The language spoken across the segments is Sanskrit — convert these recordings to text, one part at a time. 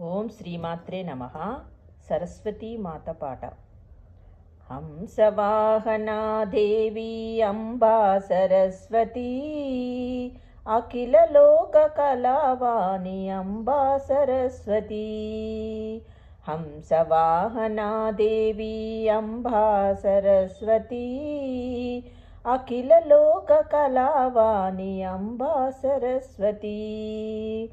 ఓం శ్రీమాత్రే నమ. సరస్వతీమాత పాట. హంసవాహనాదేవి అంబా సరస్వతీ. అఖిల లోక కళావాణి అంబా సరస్వతీ. హంసవాహనాదేవి అంబా సరస్వతీ. అఖిల లోక కళావాణి అంబా సరస్వతీ.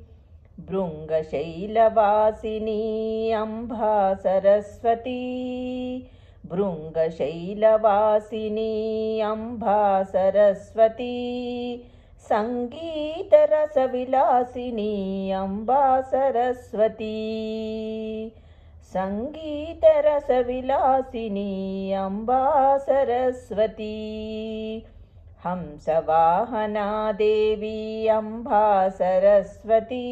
भृङ्गशैलवासिनी अम्भा सरस्वती। भृङ्गशैलवासिनी अम्भा सरस्वती। सङ्गीतरसविलासिनी अम्बा सरस्वती। सङ्गीतरसविलासिनी अम्बा सरस्वती हंसवाहना देवी अम्भा सरस्वती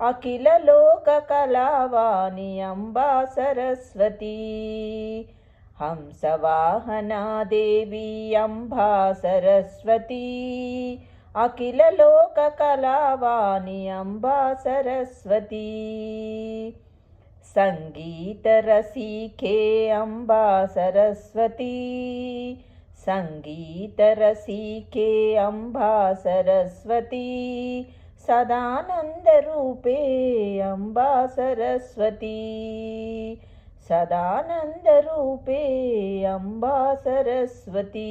अखिललोककलावाणि अम्बा सरस्वती। हंसवाहना देवी अम्भा सरस्वती अखिललोककलावाणि अम्बा सरस्वती। सङ्गीतरसिके अम्बा सरस्वती सङ्गीतरसिके अम्बा सरस्वती सदानन्दरूपे अम्बा सरस्वती सदानन्दरूपे अम्बा सरस्वती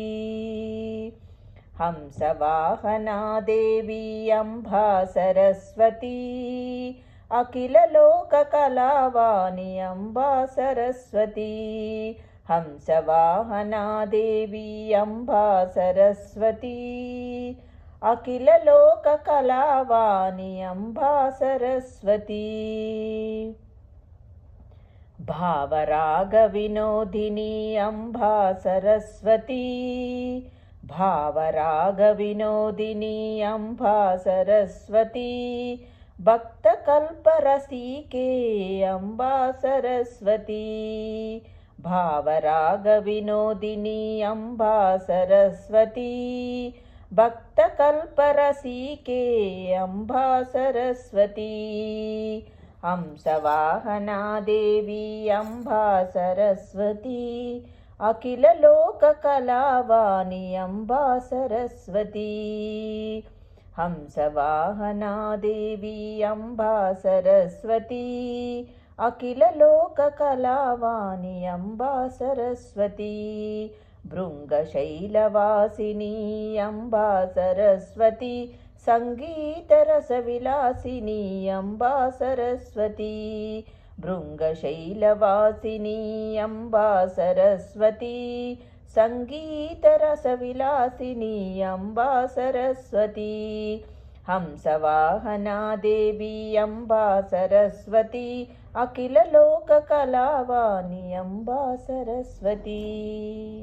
हंसवाहना देवी अम्बा सरस्वती अखिललोककलावाणि अम्बा सरस्वती हंसवाहना देवी अम्बा सरस्वती। अखिललोककलावाणि अम्बा सरस्वती। भावरागविनोदिनी अम्बा सरस्वती। भावरागविनोदिनी अम्बा सरस्वती। भक्तकल्परसिके अम्बा सरस्वती भावरागविनोदिनी अम्बा सरस्वती भक्तकल्परसिके अम्बा सरस्वती हंसवाहना देवी अम्बा सरस्वती अखिललोककलावाणि अम्बा सरस्वती हंसवाहना देवी अम्बा सरस्वती अखिललोककलावाणि अम्बा सरस्वती भृङ्गशैलवासिनी अम्बा सरस्वती सङ्गीतरसविलासिनी अम्बा सरस्वती भृङ्गशैलवासिनी अम्बा सरस्वती सङ्गीतरसविलासिनी अम्बा सरस्वती हंसवाहना देवी अम्बा सरस्वती अखिललोककलावाणि अम्बा सरस्वती